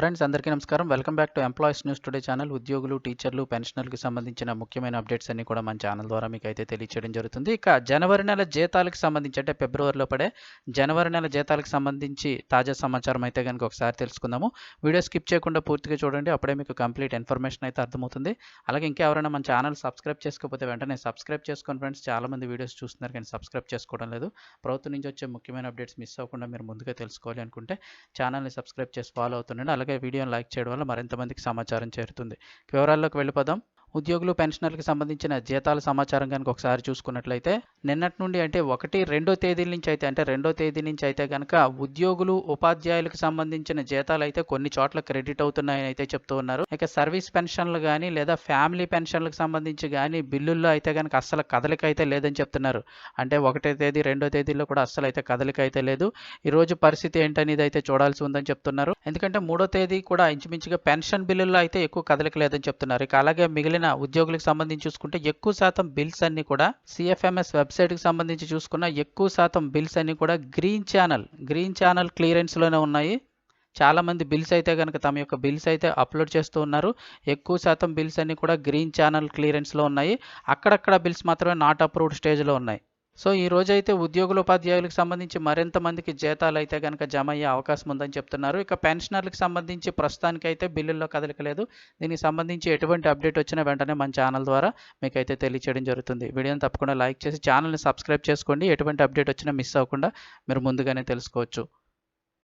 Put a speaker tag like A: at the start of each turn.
A: Friends అందరికీ నమస్కారం. Welcome back to employees news today channel. ఉద్యోగులు టీచర్లు పెన్షనర్లకు సంబంధించిన ముఖ్యమైన అప్డేట్స్ అన్ని కూడా మన ఛానల్ ద్వారా మీకు అయితే తెలియచేయడం జరుగుతుంది. ఇక జనవరి నెల జీతాలకు సంబంధించి అంటే ఫిబ్రవరిలో పడే జనవరి నెల జీతాలకు సంబంధించి తాజా సమాచారం అయితే కనుక ఒకసారి తెలుసుకుందాము. వీడియో స్కిప్ చేయకుండా పూర్తిగా చూడండి. అప్పుడే మీకు కంప్లీట్ ఇన్ఫర్మేషన్ అయితే అర్థమవుతుంది. అలాగే ఇంకా ఎవరైనా మన ఛానల్ సబ్స్క్రైబ్ చేసుకోకపోతే వెంటనే సబ్స్క్రైబ్ చేసుకోండి ఫ్రెండ్స్. చాలామంది వీడియోస్ చూస్తున్నారు కానీ సబ్స్క్రైబ్ చేసుకోవడం లేదు. ప్రభుత్వం నుంచి వచ్చే ముఖ్యమైన అప్డేట్స్ మిస్ అవ్వకుండా మీరు ముందుగా తెలుసుకోవాలి అనుకుంటే ఛానల్ని సబ్స్క్రైబ్ చేసి ఫాలో అవుతుండండి. అలాగే వీడియోని లైక్ చేయడం వల్ల మరింత మందికి సమాచారం చేరుతుంది. వివరాల్లోకి వెళ్ళిపోదాం. ఉద్యోగులు పెన్షనర్లకు సంబంధించిన జీతాల సమాచారం కనుక ఒకసారి చూసుకున్నట్లయితే నిన్నటి నుండి అంటే ఒకటి రెండో తేదీల నుంచి అయితే అంటే రెండో తేదీ నుంచి అయితే కనుక ఉద్యోగులు ఉపాధ్యాయులకు సంబంధించిన జీతాలు అయితే కొన్ని చోట్ల క్రెడిట్ అవుతున్నాయని అయితే చెప్తూ ఉన్నారు. ఇక సర్వీస్ పెన్షన్లు కానీ లేదా ఫ్యామిలీ పెన్షన్లకు సంబంధించి కానీ బిల్లుల్లో అయితే కనుక అస్సలు కదలిక అయితే లేదని చెప్తున్నారు. అంటే ఒకటో తేదీ రెండో తేదీలో కూడా అస్సలు అయితే కదలిక అయితే లేదు. ఈ రోజు పరిస్థితి ఏంటనేది అయితే చూడాల్సి ఉందని చెప్తున్నారు. ఎందుకంటే మూడో తేదీ కూడా ఇంచుమించుగా పెన్షన్ బిల్లుల్లో అయితే ఎక్కువ కదలిక లేదని చెప్తున్నారు. ఇక అలాగే మిగిలిన ఉద్యోగులకు సంబంధించి చూసుకుంటే ఎక్కువ శాతం బిల్స్ అన్ని కూడా సిఎఫ్ఎంఎస్ వెబ్సైట్కి సంబంధించి చూసుకున్న ఎక్కువ శాతం బిల్స్ అన్ని కూడా గ్రీన్ ఛానల్ గ్రీన్ ఛానల్ క్లియరెన్స్లోనే ఉన్నాయి. చాలా మంది బిల్స్ అయితే కనుక తమ యొక్క బిల్స్ అయితే అప్లోడ్ చేస్తూ ఉన్నారు. ఎక్కువ శాతం బిల్స్ అన్ని కూడా గ్రీన్ ఛానల్ క్లియరెన్స్లో ఉన్నాయి. అక్కడక్కడ బిల్స్ మాత్రమే నాట్ అప్రూవ్డ్ స్టేజ్లో ఉన్నాయి. సో ఈ రోజు అయితే ఉద్యోగుల ఉపాధ్యాయులకు సంబంధించి మరింత మందికి జీతాలు అయితే కనుక జమ అయ్యే అవకాశం ఉందని చెప్తున్నారు. ఇక పెన్షనర్లకు సంబంధించి ప్రస్తుతానికి అయితే బిల్లుల్లో కదలికలేదు. దీనికి సంబంధించి ఎటువంటి అప్డేట్ వచ్చినా వెంటనే మన ఛానల్ ద్వారా మీకైతే తెలియచేయడం జరుగుతుంది. వీడియోని తప్పకుండా లైక్ చేసి ఛానల్ని సబ్స్క్రైబ్ చేసుకోండి. ఎటువంటి అప్డేట్ వచ్చినా మిస్ అవ్వకుండా మీరు ముందుగానే తెలుసుకోవచ్చు.